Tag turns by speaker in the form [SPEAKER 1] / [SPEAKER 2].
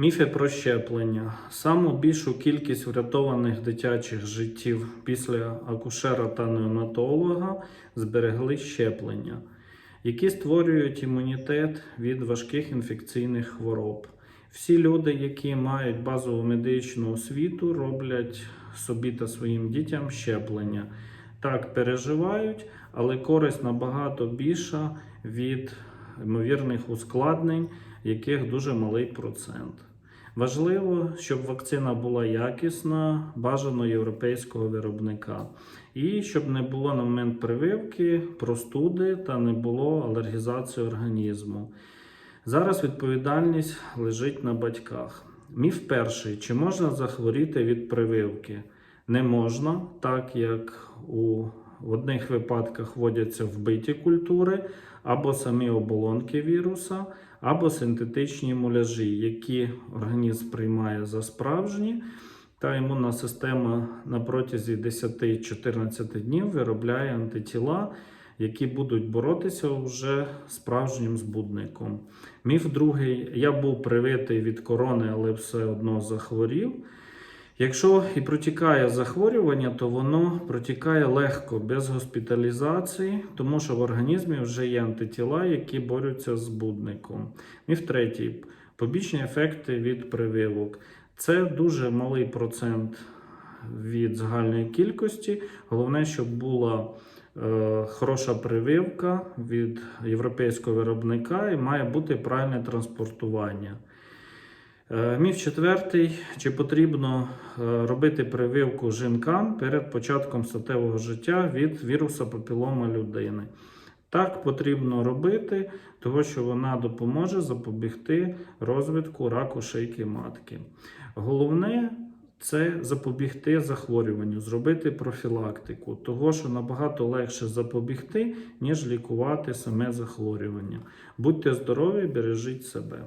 [SPEAKER 1] Міфи про щеплення. Саму більшу кількість врятованих дитячих життів після акушера та неонатолога зберегли щеплення, які створюють імунітет від важких інфекційних хвороб. Всі люди, які мають базову медичну освіту, роблять собі та своїм дітям щеплення. Так переживають, але користь набагато більша від ймовірних ускладнень, яких дуже малий процент. Важливо, щоб вакцина була якісна, бажано європейського виробника, і щоб не було на момент прививки простуди та не було алергізації організму. Зараз відповідальність лежить на батьках. Міф перший: чи можна захворіти від прививки? Не можна, так як у в одних випадках вводяться вбиті культури або самі оболонки віруса, або синтетичні муляжі, які організм приймає за справжні, та імунна система на протязі 10-14 днів виробляє антитіла, які будуть боротися вже справжнім збудником. Міф другий: я був привитий від корони, але все одно захворів. Якщо і протікає захворювання, то воно протікає легко, без госпіталізації, тому що в організмі вже є антитіла, які борються з збудником. Міф третій побічні ефекти від прививок. Це дуже малий процент від загальної кількості. Головне, щоб була е, хороша прививка від європейського виробника і має бути правильне транспортування. Е, Міф четвертий: чи потрібно е, робити прививку жінкам перед початком статевого життя від віруса папілома людини? Так потрібно робити, тому що вона допоможе запобігти розвитку раку шийки матки. Головне це запобігти захворюванню, зробити профілактику, того що набагато легше запобігти, ніж лікувати саме захворювання. Будьте здорові, бережіть себе.